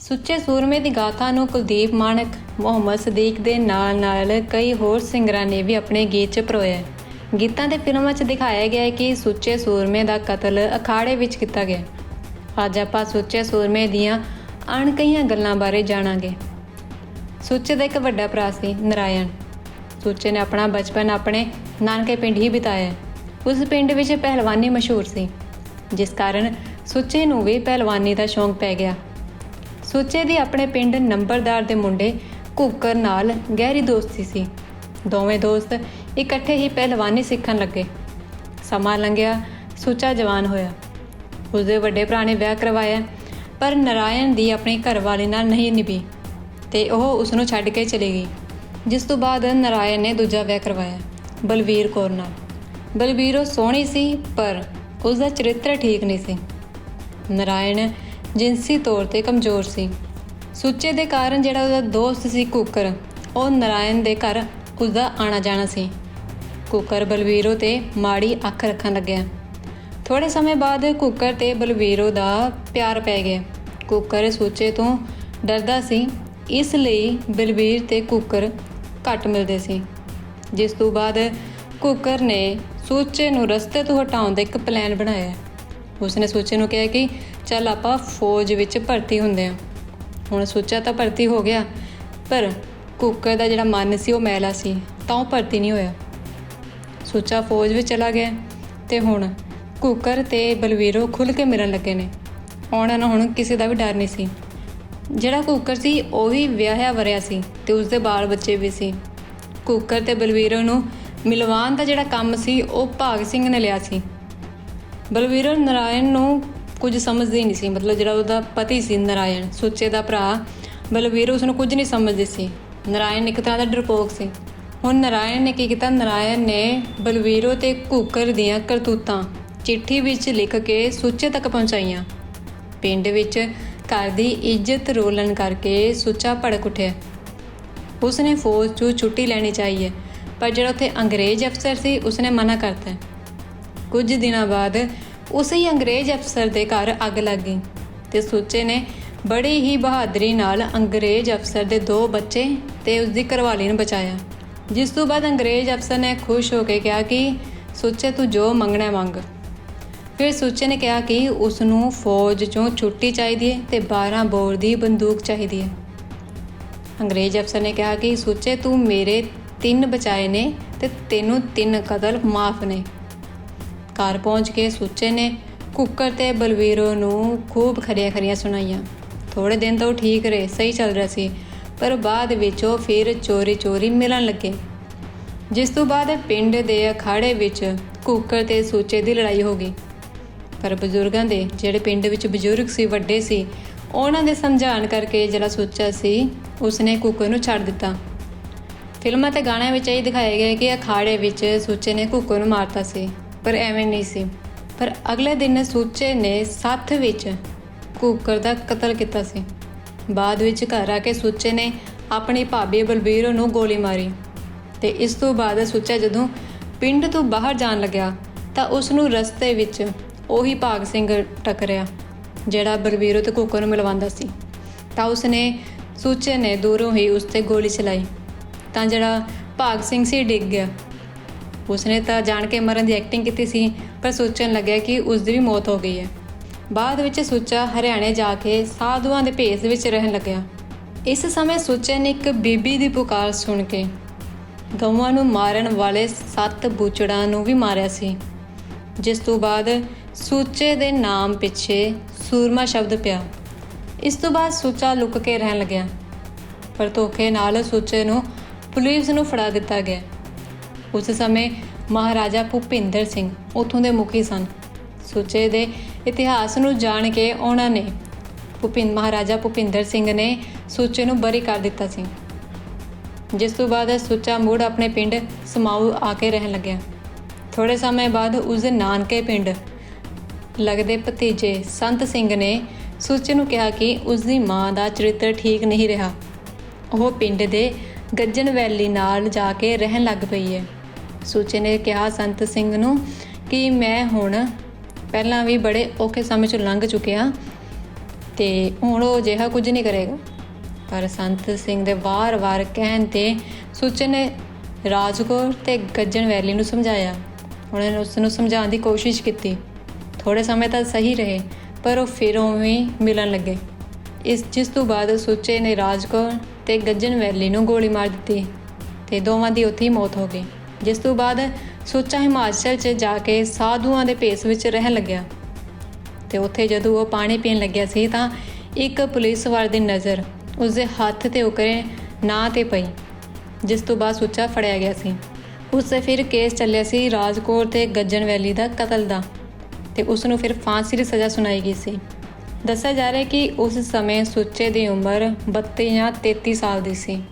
ਸੁੱਚੇ ਸੂਰਮੇ ਦੀ ਗਾਥਾ ਨੂੰ ਕੁਲਦੀਪ ਮਾਨਕ ਮੁਹੰਮਦ ਸਦੀਕ ਦੇ ਨਾਲ-ਨਾਲ ਕਈ ਹੋਰ ਸਿੰਗਰਾਂ ਨੇ ਵੀ ਆਪਣੇ ਗੀਤ 'ਚ ਪਰੋਇਆ ਗੀਤਾਂ ਤੇ ਫਿਲਮਾਂ 'ਚ ਦਿਖਾਇਆ ਗਿਆ ਹੈ ਕਿ ਸੁੱਚੇ ਸੂਰਮੇ ਦਾ ਕਤਲ ਅਖਾੜੇ ਵਿੱਚ ਕੀਤਾ ਗਿਆ ਅੱਜ ਆਪਾਂ ਸੁੱਚੇ ਸੂਰਮੇ ਦੀਆਂ ਅਣਕਈਆਂ ਗੱਲਾਂ ਬਾਰੇ ਜਾਣਾਂਗੇ। ਸੁੱਚੇ ਦਾ ਇੱਕ ਵੱਡਾ ਭਰਾ ਸੀ, ਨਰਾਇਣ। ਸੁੱਚੇ ਨੇ ਆਪਣਾ ਬਚਪਨ ਆਪਣੇ ਨਾਨਕੇ ਪਿੰਡ ਹੀ ਬਿਤਾਇਆ ਉਸ ਪਿੰਡ ਵਿੱਚ ਪਹਿਲਵਾਨੀ ਮਸ਼ਹੂਰ ਸੀ, ਜਿਸ ਕਾਰਨ ਸੁੱਚੇ ਨੂੰ ਵੀ ਪਹਿਲਵਾਨੀ ਦਾ ਸ਼ੌਂਕ ਪੈ ਗਿਆ। ਸੁੱਚੇ ਦੀ ਆਪਣੇ ਪਿੰਡ ਨੰਬਰਦਾਰ ਦੇ ਮੁੰਡੇ ਘੁੱਕਰ ਨਾਲ ਗਹਿਰੀ ਦੋਸਤੀ ਸੀ। ਦੋਵੇਂ ਦੋਸਤ ਇਕੱਠੇ ਹੀ ਪਹਿਲਵਾਨੀ ਸਿੱਖਣ ਲੱਗੇ। ਸਮਾਂ ਲੰਘਿਆ, ਸੁੱਚਾ ਜਵਾਨ ਹੋਇਆ। ਉਸਦੇ ਵੱਡੇ ਭਰਾ ਨੇ ਵਿਆਹ ਕਰਵਾਇਆ, ਪਰ ਨਰਾਇਣ ਦੀ ਆਪਣੀ ਘਰਵਾਲੀ ਨਾਲ ਨਹੀਂ ਨਿਭੀ ਤੇ ਉਹ ਉਸ ਨੂੰ ਛੱਡ ਕੇ ਚਲੀ ਗਈ, ਜਿਸ ਤੋਂ ਬਾਅਦ ਨਰਾਇਣ ਨੇ ਦੂਜਾ ਵਿਆਹ ਕਰਵਾਇਆ, ਬਲਵੀਰ ਕੌਰ ਨਾਲ। ਬਲਵੀਰ ਉਹ ਸੋਹਣੀ ਸੀ, ਪਰ ਉਸ ਦਾ ਚਰਿੱਤਰ ਠੀਕ ਨਹੀਂ ਸੀ। ਨਰਾਇਣ ਜਿਨਸੀ ਤੌਰ ਤੇ ਕਮਜ਼ੋਰ ਸੀ। ਸੁੱਚੇ ਦੇ ਕਾਰਨ ਜਿਹੜਾ ਉਹਦਾ ਦੋਸਤ ਸੀ ਕੁੱਕਰ, ਉਹ ਨਰਾਇਣ ਦੇ ਘਰ ਉਸਦਾ ਆਣਾ ਜਾਣਾ ਸੀ। ਕੁੱਕਰ ਬਲਵੀਰੋ ਤੇ ਮਾੜੀ ਅੱਖ ਰੱਖਣ ਲੱਗਿਆ। ਥੋੜੇ ਸਮੇਂ ਬਾਅਦ ਕੁੱਕਰ ਤੇ ਬਲਵੀਰੋ ਦਾ ਪਿਆਰ ਪੈ ਗਿਆ। ਕੁੱਕਰ ਸੁੱਚੇ ਤੋਂ ਡਰਦਾ ਸੀ, ਇਸ ਲਈ ਬਲਵੀਰ ਤੇ ਕੁੱਕਰ ਘੱਟ ਮਿਲਦੇ ਸੀ। ਜਿਸ ਤੋਂ ਬਾਅਦ ਕੁੱਕਰ ਨੇ ਸੁੱਚੇ ਨੂੰ ਰਸਤੇ ਤੋਂ ਹਟਾਉਣ ਦਾ ਇੱਕ ਪਲਾਨ ਬਣਾਇਆ। ਉਸਨੇ ਸੁੱਚੇ ਨੂੰ ਕਿਹਾ ਕਿ ਚੱਲ ਆਪਾਂ ਫੌਜ ਵਿੱਚ ਭਰਤੀ ਹੁੰਦੇ ਹਾਂ। ਹੁਣ ਸੁੱਚਾ ਤਾਂ ਭਰਤੀ ਹੋ ਗਿਆ, ਪਰ ਕੁੱਕਰ ਦਾ ਜਿਹੜਾ ਮਨ ਸੀ ਉਹ ਮੈਲਾ ਸੀ, ਤਾਂ ਉਹ ਭਰਤੀ ਨਹੀਂ ਹੋਇਆ। ਸੁੱਚਾ ਫੌਜ ਵਿੱਚ ਚਲਾ ਗਿਆ ਤੇ ਹੁਣ ਕੁੱਕਰ ਤੇ ਬਲਵੀਰੋ ਖੁੱਲ ਕੇ ਮਿਲਣ ਲੱਗੇ ਨੇ। ਆਉਣਾ ਨੂੰ ਹੁਣ ਕਿਸੇ ਦਾ ਵੀ ਡਰ ਨਹੀਂ ਸੀ। ਜਿਹੜਾ ਕੁੱਕਰ ਸੀ, ਉਹ ਵੀ ਵਿਆਹਿਆ ਵਰਿਆ ਸੀ ਤੇ ਉਸਦੇ ਬਾਲ ਬੱਚੇ ਵੀ ਸੀ। ਕੁੱਕਰ ਤੇ ਬਲਵੀਰੋ ਨੂੰ ਮਿਲਵਾਉਣ ਦਾ ਜਿਹੜਾ ਕੰਮ ਸੀ, ਉਹ ਭਾਗ ਸਿੰਘ ਨੇ ਲਿਆ ਸੀ। ਬਲਵੀਰੋ ਨਰਾਇਣ ਨੂੰ ਕੁਝ ਸਮਝਦੀ ਨਹੀਂ ਸੀ। ਮਤਲਬ ਜਿਹੜਾ ਉਹਦਾ ਪਤੀ ਸੀ ਨਰਾਇਣ, ਸੁੱਚੇ ਦਾ ਭਰਾ ਬਲਵੀਰ ਉਸ ਨੂੰ ਕੁਝ ਨਹੀਂ ਸਮਝਦੇ ਸੀ। ਨਰਾਇਣ ਇੱਕ ਤਰ੍ਹਾਂ ਦਾ ਡਰਪੋਕ ਸੀ। ਹੁਣ ਨਰਾਇਣ ਨੇ ਕੀ ਕੀਤਾ? ਨਰਾਇਣ ਨੇ ਬਲਵੀਰੋ ਤੇ ਕੁੱਕਰ ਦੀਆਂ ਕਰਤੂਤਾਂ, ਚਿੱਠੀ ਵਿੱਚ ਲਿਖ ਕੇ ਸੁੱਚੇ ਤੱਕ ਪਹੁੰਚਾਈਆਂ। ਪਿੰਡ ਵਿੱਚ ਘਰ ਦੀ ਇੱਜ਼ਤ ਰੋਲਣ ਕਰਕੇ ਸੁੱਚਾ ਭੜਕ ਉੱਠਿਆ। ਉਸਨੇ ਫੌਜ 'ਚੋਂ ਛੁੱਟੀ ਲੈਣੀ ਚਾਹੀਏ ਪਰ ਜਿਹੜਾ ਉੱਥੇ ਅੰਗਰੇਜ਼ ਅਫਸਰ ਸੀ, ਉਸਨੇ ਮਨਾ ਕਰਤਾ। ਕੁਝ ਦਿਨਾਂ ਬਾਅਦ ਉਸੇ ਹੀ ਅੰਗਰੇਜ਼ ਅਫਸਰ ਦੇ ਘਰ ਅੱਗ ਲੱਗ ਗਈ ਤੇ ਸੁੱਚੇ ਨੇ ਬੜੀ ਹੀ ਬਹਾਦਰੀ ਨਾਲ ਅੰਗਰੇਜ਼ ਅਫਸਰ ਦੇ ਦੋ ਬੱਚੇ ਤੇ ਉਸ ਦੀ ਘਰਵਾਲੀ ਨੂੰ ਬਚਾਇਆ। ਜਿਸ ਤੋਂ ਬਾਅਦ ਅੰਗਰੇਜ਼ ਅਫਸਰ ਨੇ ਖੁਸ਼ ਹੋ ਕੇ ਕਿਹਾ ਕਿ ਸੁੱਚੇ ਤੂੰ ਜੋ ਮੰਗਣਾ ਮੰਗ। ਫਿਰ ਸੁੱਚੇ ਨੇ ਕਿਹਾ ਕਿ ਉਸ ਨੂੰ ਫੌਜ ਚੋਂ ਛੁੱਟੀ ਚਾਹੀਦੀ ਹੈ ਤੇ 12 ਬੋਰ ਦੀ ਬੰਦੂਕ ਚਾਹੀਦੀ ਹੈ। ਅੰਗਰੇਜ਼ ਅਫਸਰ ਨੇ ਕਿਹਾ ਕਿ ਸੁੱਚੇ ਤੂੰ ਮੇਰੇ ਤਿੰਨ ਬਚਾਏ ਨੇ ਤੇ ਤੈਨੂੰ ਤਿੰਨ ਕਤਲ ਮਾਫ ਨੇ। ਘਰ ਪਹੁੰਚ ਕੇ ਸੁੱਚੇ ਨੇ, ਕੁੱਕਰ ਤੇ ਬਲਵੀਰੋ ਨੂੰ ਖੂਬ ਖਰੀਆਂ ਖਰੀਆਂ ਸੁਣਾਈਆਂ। ਥੋੜੇ ਦਿਨ ਤਾਂ ਉਹ ਠੀਕ ਰਹੇ, ਸਹੀ ਚੱਲ ਰਿਹਾ ਸੀ, ਪਰ ਬਾਅਦ ਵਿੱਚ ਉਹ ਫਿਰ ਚੋਰੀ ਚੋਰੀ ਮਿਲਣ ਲੱਗੇ। ਜਿਸ ਤੋਂ ਬਾਅਦ ਪਿੰਡ ਦੇ ਅਖਾੜੇ ਵਿੱਚ ਕੁੱਕਰ ਤੇ ਸੁੱਚੇ ਦੀ ਲੜਾਈ ਹੋ ਗਈ। ਪਰ ਬਜ਼ੁਰਗਾਂ ਦੇ ਜਿਹੜੇ ਪਿੰਡ ਵਿੱਚ ਬਜ਼ੁਰਗ ਸੀ, ਵੱਡੇ ਸੀ, ਉਹਨਾਂ ਦੇ ਸਮਝਾਉਣ ਕਰਕੇ ਜਿਹੜਾ ਸੁੱਚਾ ਸੀ, ਉਸਨੇ ਕੁੱਕਰ ਨੂੰ ਛੱਡ ਦਿੱਤਾ। ਫਿਲਮਾਂ ਤੇ ਗਾਣਿਆਂ ਵਿੱਚ ਇਹ ਦਿਖਾਇਆ ਗਿਆ ਕਿ ਅਖਾੜੇ ਵਿੱਚ ਸੁੱਚੇ ਨੇ ਕੁੱਕਰ ਨੂੰ ਮਾਰਤਾ ਸੀ। ਪਰ ਐਵੇਂ ਨਹੀਂ ਸੀ। ਪਰ ਅਗਲੇ ਦਿਨ ਸੁੱਚੇ ਨੇ ਸੱਥ ਵਿੱਚ ਕੁੱਕਰ ਦਾ ਕਤਲ ਕੀਤਾ ਸੀ। ਬਾਅਦ ਵਿੱਚ ਘਰ ਆ ਕੇ ਸੁੱਚੇ ਨੇ ਆਪਣੀ ਭਾਬੀ ਬਲਬੀਰ ਨੂੰ ਗੋਲੀ ਮਾਰੀ ਤੇ ਇਸ ਤੋਂ ਬਾਅਦ ਸੁੱਚਾ ਜਦੋਂ ਪਿੰਡ ਤੋਂ ਬਾਹਰ ਜਾਣ ਲੱਗਿਆ ਤਾਂ ਉਸ ਨੂੰ ਰਸਤੇ ਵਿੱਚ ਉਹੀ ਭਾਗ ਸਿੰਘ ਟਕਰਿਆ, ਜਿਹੜਾ ਬਲਬੀਰੋ ਤੇ ਕੂਕਰ ਨੂੰ ਮਿਲਵਾਉਂਦਾ ਸੀ। ਤਾਂ ਉਸਨੇ ਸੁੱਚੇ ਨੇ ਦੂਰੋਂ ਹੀ ਉਸ ਤੇ ਗੋਲੀ ਚਲਾਈ, ਤਾਂ ਜਿਹੜਾ ਭਾਗ ਸਿੰਘ ਸੀ ਡਿੱਗ ਗਿਆ। ਉਸਨੇ ਤਾਂ ਜਾਣ ਕੇ ਮਰਨ ਦੀ ਐਕਟਿੰਗ ਕੀਤੀ ਸੀ, ਪਰ ਸੋਚਣ ਲੱਗਿਆ ਕਿ ਉਸ ਦੀ ਵੀ ਮੌਤ ਹੋ ਗਈ ਹੈ। ਬਾਅਦ ਵਿੱਚ ਸੁੱਚਾ ਹਰਿਆਣੇ ਜਾ ਕੇ ਸਾਧੂਆਂ ਦੇ ਭੇਸ ਵਿੱਚ ਰਹਿਣ ਲੱਗਿਆ। ਇਸ ਸਮੇਂ ਸੁੱਚੇ ਨੇ ਇੱਕ ਬੀਬੀ ਦੀ ਪੁਕਾਰ ਸੁਣ ਕੇ ਗਊਆਂ ਨੂੰ ਮਾਰਨ ਵਾਲੇ ਸੱਤ ਬੂਚੜਾਂ ਨੂੰ ਵੀ ਮਾਰਿਆ ਸੀ। ਜਿਸ ਤੋਂ ਬਾਅਦ ਸੁੱਚੇ ਦੇ ਨਾਮ ਪਿੱਛੇ ਸੂਰਮਾ ਸ਼ਬਦ ਪਿਆ। ਇਸ ਤੋਂ ਬਾਅਦ ਸੁੱਚਾ ਲੁਕ ਕੇ ਰਹਿਣ ਲੱਗਿਆ। ਪਰ ਧੋਖੇ ਨਾਲ ਸੁੱਚੇ ਨੂੰ ਪੁਲਿਸ ਨੂੰ ਫੜਾ ਦਿੱਤਾ ਗਿਆ। ਉਸ ਸਮੇਂ ਮਹਾਰਾਜਾ ਭੁਪਿੰਦਰ ਸਿੰਘ ਉਥੋਂ ਦੇ ਮੁਖੀ ਸਨ। ਸੁੱਚੇ ਦੇ ਇਤਿਹਾਸ ਨੂੰ ਜਾਣ ਕੇ ਉਹਨਾਂ ਨੇ ਭੁਪਿੰਦ ਮਹਾਰਾਜਾ ਭੁਪਿੰਦਰ ਸਿੰਘ ਨੇ ਸੁੱਚੇ ਨੂੰ ਬਰੀ ਕਰ ਦਿੱਤਾ ਸੀ। ਜਿਸ ਤੋਂ ਬਾਅਦ ਸੁੱਚਾ ਮੁੜ ਆਪਣੇ ਪਿੰਡ ਸਮਾਊ ਆ ਕੇ ਰਹਿਣ ਲੱਗਿਆ। ਥੋੜੇ ਸਮੇਂ ਬਾਅਦ ਉਸ ਦੇ ਨਾਨਕੇ ਪਿੰਡ ਲੱਗਦੇ ਭਤੀਜੇ ਸੰਤ ਸਿੰਘ ਨੇ ਸੁੱਚੇ ਨੂੰ ਕਿਹਾ ਕਿ ਉਸ ਦੀ ਮਾਂ ਦਾ ਚਰਿੱਤਰ ਠੀਕ ਨਹੀਂ ਰਿਹਾ। ਉਹ ਪਿੰਡ ਦੇ ਗੱਜਣ ਵੈਲੀ ਨਾਲ ਜਾ ਕੇ ਰਹਿਣ ਲੱਗ ਪਈ ਹੈ। ਸੁੱਚੇ ਨੇ ਕਿਹਾ ਸੰਤ ਸਿੰਘ ਨੂੰ ਕਿ ਮੈਂ ਹੁਣ ਪਹਿਲਾਂ ਵੀ ਬੜੇ ਔਖੇ ਸਮੇਂ ਚੋਂ ਲੰਘ ਚੁੱਕਿਆ ਤੇ ਹੁਣ ਉਹ ਅਜਿਹਾ ਕੁਝ ਨਹੀਂ ਕਰੇਗਾ। ਪਰ ਸੰਤ ਸਿੰਘ ਦੇ ਵਾਰ-ਵਾਰ ਕਹਿਣ ਤੇ ਸੁੱਚੇ ਨੇ ਰਾਜਕੌਰ ਤੇ ਗੱਜਣ ਵੈਲੀ ਨੂੰ ਸਮਝਾਇਆ। ਉਹਨਾਂ ਨੇ ਉਸ ਨੂੰ ਸਮਝਾਉਣ ਦੀ ਕੋਸ਼ਿਸ਼ ਕੀਤੀ। ਥੋੜੇ ਸਮੇਂ ਤੱਕ ਸਹੀ ਰਹੇ, ਪਰ ਉਹ ਫਿਰ ਉਵੇਂ ਮਿਲਣ ਲੱਗੇ। ਇਸ, ਜਿਸ ਤੋਂ ਬਾਅਦ ਸੁੱਚੇ ਨੇ ਰਾਜਕੌਰ ਤੇ ਗੱਜਣ ਵੈਲੀ ਨੂੰ ਗੋਲੀ ਮਾਰ ਦਿੱਤੀ ਤੇ ਦੋਵਾਂ ਦੀ ਉੱਥੇ ਹੀ ਮੌਤ ਹੋ ਗਈ। ਜਿਸ ਤੋਂ ਬਾਅਦ ਸੁੱਚਾ ਹਿਮਾਚਲ 'ਚ ਜਾ ਕੇ ਸਾਧੂਆਂ ਦੇ ਭੇਸ ਵਿੱਚ ਰਹਿਣ ਲੱਗਿਆ। ਤੇ ਉੱਥੇ ਜਦੋਂ ਉਹ ਪਾਣੀ ਪੀਣ ਲੱਗਿਆ ਸੀ ਤਾਂ ਇੱਕ ਪੁਲਿਸ ਵਾਲੇ ਦੀ ਨਜ਼ਰ ਉਸਦੇ ਹੱਥ ਤੇ ਉਕਰੇ ਨਾਂ ਤੇ ਪਈ, ਜਿਸ ਤੋਂ ਬਾਅਦ ਸੁੱਚਾ ਫੜਿਆ ਗਿਆ ਸੀ। ਉਸ ਤੇ ਫਿਰ ਕੇਸ ਚੱਲਿਆ ਸੀ ਰਾਜਕੋਟ ਤੇ ਗੱਜਣ ਵੈਲੀ ਦਾ ਕਤਲ ਦਾ ਤੇ ਉਸ ਨੂੰ ਫਿਰ ਫਾਂਸੀ ਦੀ ਸਜ਼ਾ ਸੁਣਾਈ ਗਈ ਸੀ। ਦੱਸਿਆ ਜਾ ਰਿਹਾ ਕਿ ਉਸ ਸਮੇਂ ਸੁੱਚੇ ਦੀ ਉਮਰ 32 ਜਾਂ 33 ਸਾਲ ਦੀ ਸੀ।